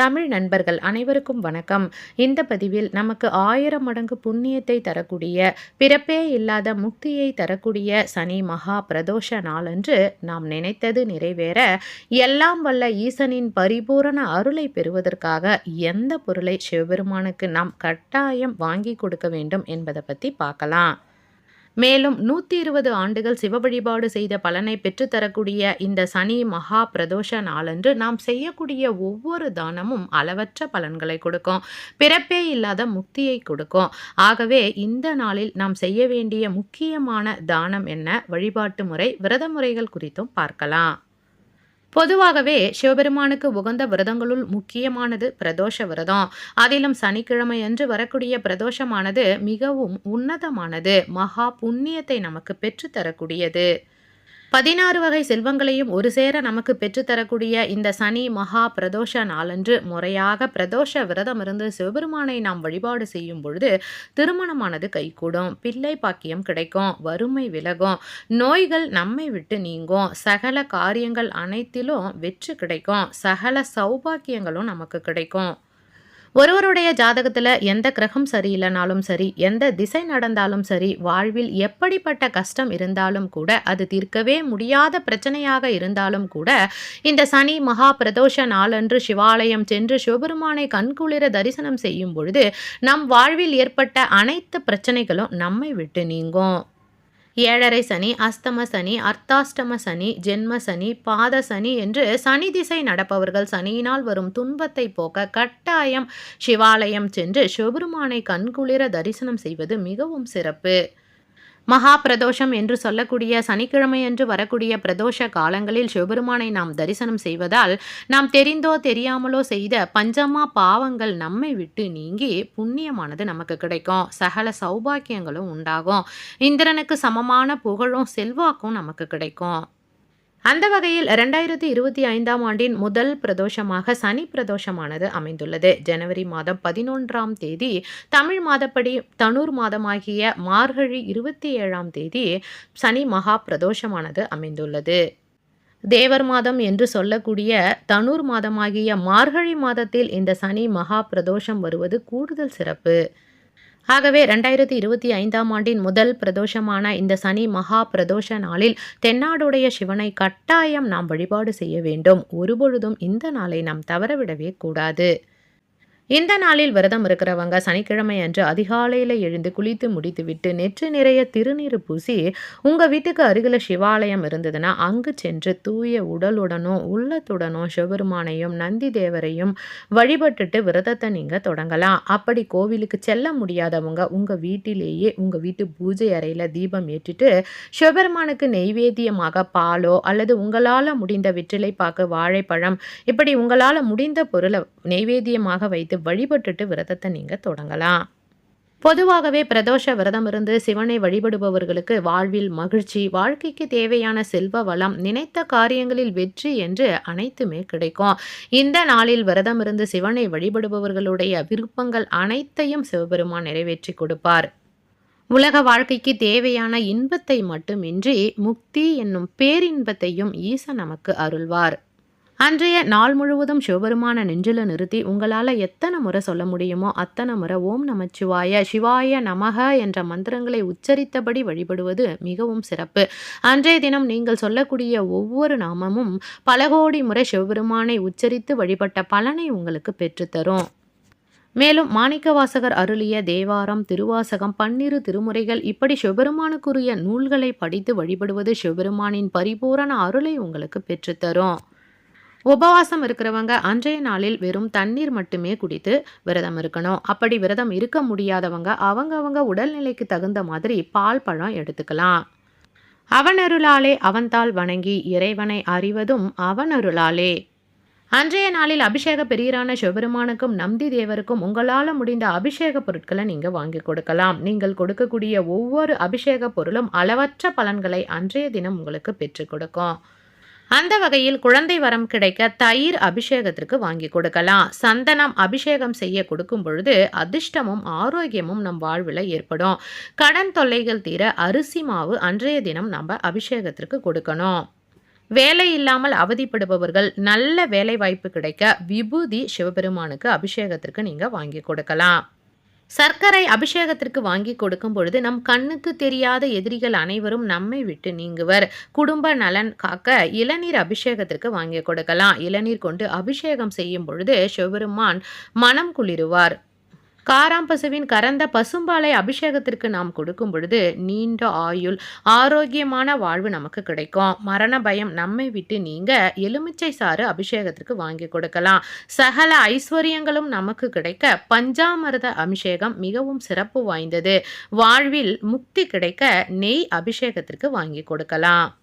தமிழ் நண்பர்கள் அனைவருக்கும் வணக்கம். இந்த பதிவில் நமக்கு ஆயிரம் மடங்கு புண்ணியத்தை தரக்கூடிய பிறப்பே இல்லாத முக்தியை தரக்கூடிய சனி மகா பிரதோஷ நாளன்று நாம் நினைத்தது நிறைவேற எல்லாம் வல்ல ஈசனின் பரிபூரண அருளை பெறுவதற்காக எந்த பொருளை சிவபெருமானுக்கு நாம் கட்டாயம் வாங்கி கொடுக்க வேண்டும் என்பதை பற்றி பார்க்கலாம். மேலும் நூற்றி இருபது ஆண்டுகள் சிவ வழிபாடு செய்த பலனை பெற்றுத்தரக்கூடிய இந்த சனி மகா பிரதோஷ நாளன்று நாம் செய்யக்கூடிய ஒவ்வொரு தானமும் அளவற்ற பலன்களை கொடுக்கும். பிறப்பே இல்லாத முக்தியை கொடுக்கும். ஆகவே இந்த நாளில் நாம் செய்ய வேண்டிய முக்கியமான தானம் என்ன? வழிபாட்டு முறை விரத முறைகள் குறித்தும் பார்க்கலாம். பொதுவாகவே சிவபெருமானுக்கு உகந்த விரதங்களுள் முக்கியமானது பிரதோஷ விரதம். அதிலும் சனிக்கிழமை என்று வரக்கூடிய பிரதோஷமானது மிகவும் உன்னதமானது மகா புண்ணியத்தை நமக்கு பெற்றுத்தரக்கூடியது. பதினாறு வகை செல்வங்களையும் ஒரு சேர நமக்கு பெற்றுத்தரக்கூடிய இந்த சனி மகா பிரதோஷ நாளன்று முறையாக பிரதோஷ விரதம் இருந்து சிவபெருமானை நாம் வழிபாடு செய்யும் பொழுது திருமணமானது கைகூடும். பிள்ளை பாக்கியம் கிடைக்கும். வறுமை விலகும். நோய்கள் நம்மை விட்டு நீங்கும். சகல காரியங்கள் அனைத்திலும் வெற்றி கிடைக்கும். சகல சௌபாக்கியங்களும் நமக்கு கிடைக்கும். ஒருவருடைய ஜாதகத்தில் எந்த கிரகம் சரியில்லைனாலும் சரி எந்த திசை நடந்தாலும் சரி வாழ்வில் எப்படிப்பட்ட கஷ்டம் இருந்தாலும் கூட அது தீர்க்கவே முடியாத பிரச்சனையாக இருந்தாலும் கூட இந்த சனி மகா பிரதோஷ நாளன்று சிவாலயம் சென்று சிவபெருமானை கண்குளிர தரிசனம் செய்யும் பொழுது நம் வாழ்வில் ஏற்பட்ட அனைத்து பிரச்சனைகளும் நம்மை விட்டு நீங்கும். ஏழரை சனி அஸ்தம சனி அர்த்தாஷ்டம சனி ஜென்ம சனி பாத சனி என்று சனி திசை நடப்பவர்கள் சனியினால் வரும் துன்பத்தை போக்க கட்டாயம் சிவாலயம் சென்று சிவபெருமானை கண்குளிர தரிசனம் செய்வது மிகவும் சிறப்பு. மகா பிரதோஷம் என்று சொல்லக்கூடிய சனிக்கிழமையன்று வரக்கூடிய பிரதோஷ காலங்களில் சிவபெருமானை நாம் தரிசனம் செய்வதால் நாம் தெரிந்தோ தெரியாமலோ செய்த பஞ்சமா பாவங்கள் நம்மை விட்டு நீங்கி புண்ணியமானது நமக்கு கிடைக்கும். சகல சௌபாக்கியங்களும் உண்டாகும். இந்திரனுக்கு சமமான புகழும் செல்வாக்கும் நமக்கு கிடைக்கும். அந்த வகையில் இரண்டாயிரத்தி இருபத்தி ஐந்தாம் ஆண்டின் முதல் பிரதோஷமாக சனி பிரதோஷமானது அமைந்துள்ளது. ஜனவரி மாதம் பதினொன்றாம் தேதி தமிழ் மாதப்படி தனூர் மாதமாகிய மார்கழி இருபத்தி ஏழாம் தேதி சனி மகா பிரதோஷமானது அமைந்துள்ளது. தேவர் மாதம் என்று சொல்லக்கூடிய தனூர் மாதமாகிய மார்கழி மாதத்தில் இந்த சனி மகா பிரதோஷம் வருவது கூடுதல் சிறப்பு. ஆகவே ரெண்டாயிரத்தி இருபத்தி ஐந்தாம் ஆண்டின் முதல் பிரதோஷமான இந்த சனி மகா பிரதோஷ நாளில் தென்னாடுடைய சிவனை கட்டாயம் நாம் வழிபாடு செய்ய வேண்டும். ஒருபொழுதும் இந்த நாளை நாம் தவறவிடவே கூடாது. இந்த நாளில் விரதம் இருக்கிறவங்க சனிக்கிழமை அன்று அதிகாலையில் எழுந்து குளித்து முடித்துவிட்டு நெற்று நிறைய திருநீர் பூசி உங்கள் வீட்டுக்கு அருகில் சிவாலயம் இருந்ததுன்னா அங்கு சென்று தூய உடலுடனும் உள்ளத்துடனும் சிவபெருமானையும் நந்தி தேவரையும் வழிபட்டுட்டு விரதத்தை நீங்கள் தொடங்கலாம். அப்படி கோவிலுக்கு செல்ல முடியாதவங்க உங்கள் வீட்டிலேயே உங்கள் வீட்டு பூஜை அறையில் தீபம் ஏற்றிட்டு சிவபெருமானுக்கு நெய்வேத்தியமாக பாலோ அல்லது உங்களால் முடிந்த வெற்றிலை பாக்கு வாழைப்பழம் இப்படி உங்களால் முடிந்த பொருளை நெய்வேத்தியமாக வைத்து வழிபட்டுட்டு விரதத்தை நீங்கள் தொடங்கலாம். பொதுவாகவே பிரதோஷ விரதம் இருந்து சிவனை வழிபடுபவர்களுக்கு வாழ்வில் மகிழ்ச்சி வாழ்க்கைக்கு தேவையான செல்வ வளம் நினைத்த காரியங்களில் வெற்றி என்று அனைத்துமே கிடைக்கும். இந்த நாளில் விரதம் இருந்து சிவனை வழிபடுபவர்களுடைய விருப்பங்கள் அனைத்தையும் சிவபெருமான் நிறைவேற்றி கொடுப்பார். உலக வாழ்க்கைக்கு தேவையான இன்பத்தை மட்டுமின்றி முக்தி என்னும் பேரின்பத்தையும் ஈச நமக்கு அருள்வார். அன்றைய நாள் முழுவதும் சிவபெருமான நெஞ்சில நிறுத்தி உங்களால் எத்தனை முறை சொல்ல முடியுமோ அத்தனை முறை ஓம் நமச்சிவாய சிவாய நமக என்ற மந்திரங்களை உச்சரித்தபடி வழிபடுவது மிகவும் சிறப்பு. அன்றைய தினம் நீங்கள் சொல்லக்கூடிய ஒவ்வொரு நாமமும் பல கோடி முறை சிவபெருமானை உச்சரித்து வழிபட்ட பலனை உங்களுக்கு பெற்றுத்தரும் மேலும் மாணிக்கவாசகர் அருளிய தேவாரம் திருவாசகம் பன்னிரு திருமுறைகள் இப்படி சிவபெருமானுக்குரிய நூல்களை படித்து வழிபடுவது சிவபெருமானின் பரிபூரண அருளை உங்களுக்கு பெற்றுத்தரும் உபவாசம் இருக்கிறவங்க அன்றைய நாளில் வெறும் தண்ணீர் மட்டுமே குடித்து விரதம் இருக்கணும். அப்படி விரதம் இருக்க முடியாதவங்க அவங்கவங்க உடல்நிலைக்கு தகுந்த மாதிரி பால் பழம் எடுத்துக்கலாம். அவனருளாலே அவன்தால் வணங்கி இறைவனை அறிவதும் அவனருளாலே. அன்றைய நாளில் அபிஷேக பெரியரான சிவபெருமானுக்கும் நந்தி தேவருக்கும் உங்களால் முடிந்த அபிஷேக பொருட்களை நீங்கள் வாங்கி கொடுக்கலாம். நீங்கள் கொடுக்கக்கூடிய ஒவ்வொரு அபிஷேக பொருளும் அளவற்ற பலன்களை அன்றைய தினம் உங்களுக்கு பெற்றுக் கொடுக்கும். அந்த வகையில் குழந்தை வரம் கிடைக்க தயிர் அபிஷேகத்திற்கு வாங்கி கொடுக்கலாம். சந்தனம் அபிஷேகம் செய்ய கொடுக்கும் பொழுது அதிர்ஷ்டமும் ஆரோக்கியமும் நம் வாழ்வில் ஏற்படும். கடன் தொல்லைகள் தீர அரிசி மாவு அன்றைய தினம் நம்ம அபிஷேகத்திற்கு கொடுக்கணும். வேலை இல்லாமல் அவதிப்படுபவர்கள் நல்ல வேலை வாய்ப்பு கிடைக்க விபூதி சிவபெருமானுக்கு அபிஷேகத்திற்கு நீங்கள் வாங்கி கொடுக்கலாம். சர்க்கரை அபிஷேகத்திற்கு வாங்கி கொடுக்கும் பொழுது நம் கண்ணுக்கு தெரியாத எதிரிகள் அனைவரும் நம்மை விட்டு நீங்குவர். குடும்ப நலன் காக்க இளநீர் அபிஷேகத்திற்கு வாங்கி கொடுக்கலாம். இளநீர் கொண்டு அபிஷேகம் செய்யும் பொழுது சிவபெருமான் மனம் குளிருவார். காராம்பசுவின் கறந்த பசும்பாலை அபிஷேகத்திற்கு நாம் கொடுக்கும் பொழுது நீண்ட ஆயுள் ஆரோக்கியமான வாழ்வு நமக்கு கிடைக்கும். மரண பயம் நம்மை விட்டு நீங்க எலுமிச்சை சாறு அபிஷேகத்திற்கு வாங்கி கொடுக்கலாம். சகல ஐஸ்வர்யங்களும் நமக்கு கிடைக்க பஞ்சாமிரத அபிஷேகம் மிகவும் சிறப்பு வாய்ந்தது. வாழ்வில் முக்தி கிடைக்க நெய் அபிஷேகத்திற்கு வாங்கி கொடுக்கலாம்.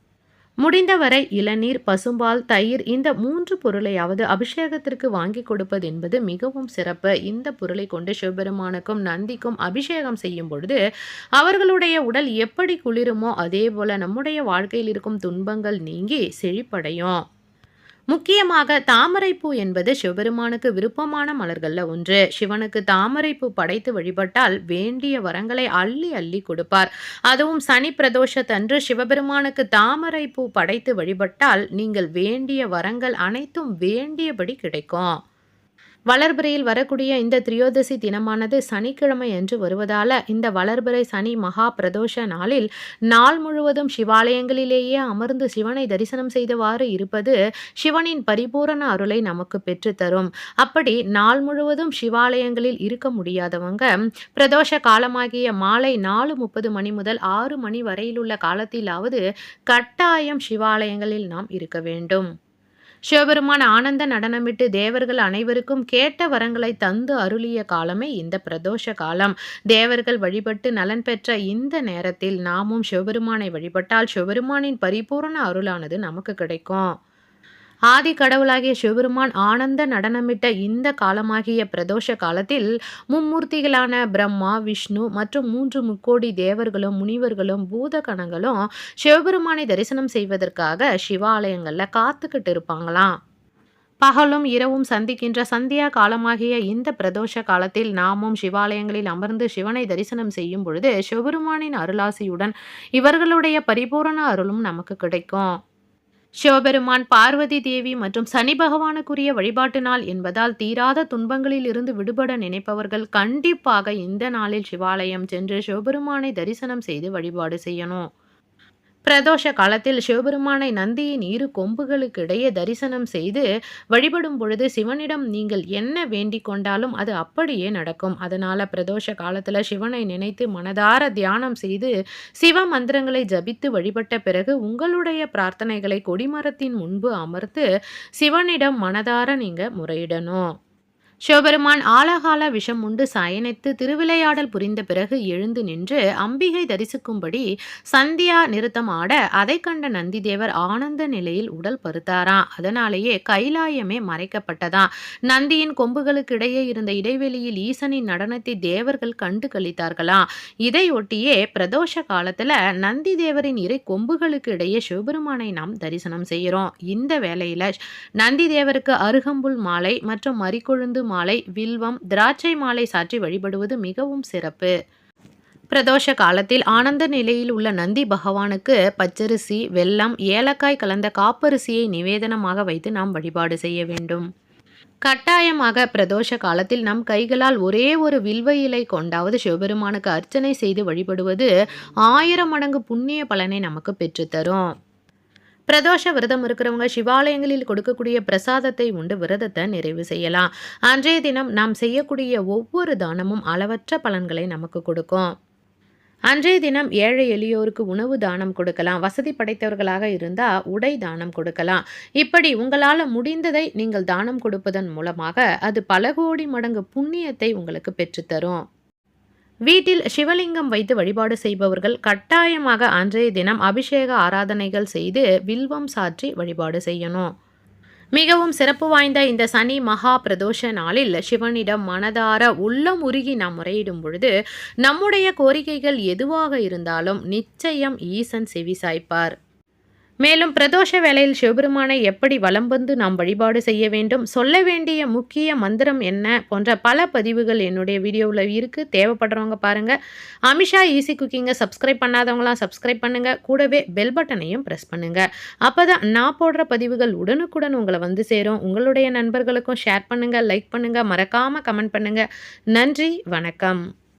முடிந்தவரை இளநீர் பசும்பால் தயிர் இந்த மூன்று பொருளையாவது அபிஷேகத்திற்கு வாங்கி கொடுப்பது என்பது மிகவும் சிறப்பு. இந்த பொருளை கொண்டு சிவபெருமானுக்கும் நந்திக்கும் அபிஷேகம் செய்யும் பொழுது அவர்களுடைய உடல் எப்படி குளிருமோ அதே போல நம்முடைய வாழ்க்கையில் இருக்கும் துன்பங்கள் நீங்கி செழிப்படையும். முக்கியமாக தாமரைப்பூ என்பது சிவபெருமானுக்கு விருப்பமான மலர்களில் ஒன்று. சிவனுக்கு தாமரைப்பூ படைத்து வழிபட்டால் வேண்டிய வரங்களை அள்ளி அள்ளி கொடுப்பார். அதுவும் சனி பிரதோஷத்தன்று சிவபெருமானுக்கு தாமரைப்பூ படைத்து வழிபட்டால் நீங்கள் வேண்டிய வரங்கள் அனைத்தும் வேண்டியபடி கிடைக்கும். வளர்பிறையில் வரக்கூடிய இந்த திரியோதசி தினமானது சனிக்கிழமை என்று வருவதால இந்த வளர்பிறை சனி மகா பிரதோஷ நாளில் நாள் முழுவதும் சிவாலயங்களிலேயே அமர்ந்து சிவனை தரிசனம் செய்தவாறு இருப்பது சிவனின் பரிபூரண அருளை நமக்கு பெற்றுத்தரும். அப்படி நாள் முழுவதும் சிவாலயங்களில் இருக்க முடியாதவங்க பிரதோஷ காலமாகிய மாலை நாலு முப்பது மணி முதல் ஆறு மணி வரையிலுள்ள காலத்திலாவது கட்டாயம் சிவாலயங்களில் நாம் இருக்க வேண்டும். சிவபெருமான் ஆனந்த நடனமிட்டு தேவர்கள் அனைவருக்கும் கேட்ட வரங்களை தந்து அருளிய காலமே இந்த பிரதோஷ காலம். தேவர்கள் வழிபட்டு நலன் பெற்ற இந்த நேரத்தில் நாமும் சிவபெருமானை வழிபட்டால் சிவபெருமானின் பரிபூர்ண அருளானது நமக்கு கிடைக்கும். ஆதி கடவுளாகிய சிவபெருமான் ஆனந்த நடனமிட்ட இந்த காலமாகிய பிரதோஷ காலத்தில் மும்மூர்த்திகளான பிரம்மா விஷ்ணு மற்றும் மூன்று முக்கோடி தேவர்களும் முனிவர்களும் பூத கணங்களும் சிவபெருமானை தரிசனம் செய்வதற்காக சிவாலயங்களில் காத்துக்கிட்டு இருப்பாங்களாம். பகலும் இரவும் சந்திக்கின்ற சந்தியா காலமாகிய இந்த பிரதோஷ காலத்தில் நாமும் சிவாலயங்களில் அமர்ந்து சிவனை தரிசனம் செய்யும் பொழுது சிவபெருமானின் அருளாசியுடன் இவர்களுடைய பரிபூரண அருளும் நமக்கு கிடைக்கும். சிவபெருமான் பார்வதி தேவி மற்றும் சனி பகவானுக்குரிய வழிபாட்டு நாள் என்பதால் தீராத துன்பங்களில் இருந்து விடுபட நினைப்பவர்கள் கண்டிப்பாக இந்த நாளில் சிவாலயம் சென்று சிவபெருமானை தரிசனம் செய்து வழிபாடு செய்யணும். பிரதோஷ காலத்தில் சிவபெருமானை நந்தியின் இரு கொம்புகளுக்கு இடையே தரிசனம் செய்து வழிபடும் பொழுது சிவனிடம் நீங்கள் என்ன வேண்டிக் கொண்டாலும் அது அப்படியே நடக்கும். அதனால பிரதோஷ காலத்தில் சிவனை நினைத்து மனதார தியானம் செய்து சிவ மந்திரங்களை ஜபித்து வழிபட்ட பிறகு உங்களுடைய பிரார்த்தனைகளை கொடிமரத்தின் முன்பு அமர்த்து சிவனிடம் மனதார நீங்கள் முறையிடணும். சிவபெருமான் ஆலகால விஷம் உண்டு சயனித்து திருவிளையாடல் புரிந்த பிறகு எழுந்து நின்று அம்பிகை தரிசிக்கும்படி சந்தியா நிறுத்தம் ஆட அதை கண்ட நந்திதேவர் ஆனந்த நிலையில் உடல் பருத்தாராம் அதனாலேயே கைலாயமே மறைக்கப்பட்டதாம் நந்தியின் கொம்புகளுக்கு இடையே இருந்த இடைவெளியில் ஈசனின் நடனத்தை தேவர்கள் கண்டு கழித்தார்களாம் இதையொட்டியே பிரதோஷ காலத்துல நந்தி தேவரின் இறை கொம்புகளுக்கு இடையே சிவபெருமானை நாம் தரிசனம் செய்கிறோம். இந்த வேளையில நந்தி தேவருக்கு அருகம்புல் மாலை மற்றும் மறிக்கொழுந்து மாலை வில்வம் திராட்சை மாலை சாற்றி வழிபடுவது மிகவும் சிறப்பு. பிரதோஷ காலத்தில் ஆனந்த நிலையில் உள்ள நந்தி பகவானுக்கு பச்சரிசி வெல்லம் ஏலக்காய் கலந்த காப்பரிசியை நிவேதனமாக வைத்து நாம் வழிபாடு செய்ய வேண்டும். கட்டாயமாக பிரதோஷ காலத்தில் நம் கைகளால் ஒரே ஒரு வில்வ இலை கொண்டாவது சிவபெருமானுக்கு அர்ச்சனை செய்து வழிபடுவது ஆயிரம் மடங்கு புண்ணிய பலனை நமக்கு பெற்றுத்தரும். பிரதோஷ விரதம் இருக்கிறவங்க சிவாலயங்களில் கொடுக்கக்கூடிய பிரசாதத்தை உண்டு விரதத்தை நிறைவு செய்யலாம். அன்றைய தினம் நாம் செய்யக்கூடிய ஒவ்வொரு தானமும் அளவற்ற பலன்களை நமக்கு கொடுக்கும். அன்றைய தினம் ஏழை எளியோருக்கு உணவு தானம் கொடுக்கலாம். வசதி படைத்தவர்களாக இருந்தால் உடை தானம் கொடுக்கலாம். இப்படி உங்களால் முடிந்ததை நீங்கள் தானம் கொடுப்பதன் மூலமாக அது பல கோடி மடங்கு புண்ணியத்தை உங்களுக்கு பெற்றுத்தரும். வீட்டில் சிவலிங்கம் வைத்து வழிபாடு செய்பவர்கள் கட்டாயமாக அன்றைய தினம் அபிஷேக ஆராதனைகள் செய்து வில்வம் சாற்றி வழிபாடு செய்யணும். மிகவும் சிறப்பு வாய்ந்த இந்த சனி மகா பிரதோஷ நாளில் சிவனிடம் மனதார உள்ளம் உருகி நாம் முறையிடும் பொழுது நம்முடைய கோரிக்கைகள் எதுவாக இருந்தாலும் நிச்சயம் ஈசன் செவி சாய்ப்பார். மேலும் பிரதோஷ வேளையில் சிவபெருமானை எப்படி வலம் வந்து நாம் வழிபாடு செய்ய வேண்டும் சொல்ல வேண்டிய முக்கிய மந்திரம் என்ன போன்ற பல பதிவுகள் என்னுடைய வீடியோவில் இருக்குது தேவைப்படுறவங்க பாருங்கள் அமிஷா ஈஸி குக்கிங்கை சப்ஸ்கிரைப் பண்ணாதவங்களாம் சப்ஸ்கிரைப் பண்ணுங்கள் கூடவே பெல் பட்டனையும் ப்ரெஸ் பண்ணுங்கள் அப்போ தான் நான் போடுற பதிவுகள் உடனுக்குடன் உங்களை வந்து சேரும். உங்களுடைய நண்பர்களுக்கும் ஷேர் பண்ணுங்கள் லைக் பண்ணுங்கள் மறக்காமல் கமெண்ட் பண்ணுங்கள் நன்றி வணக்கம்.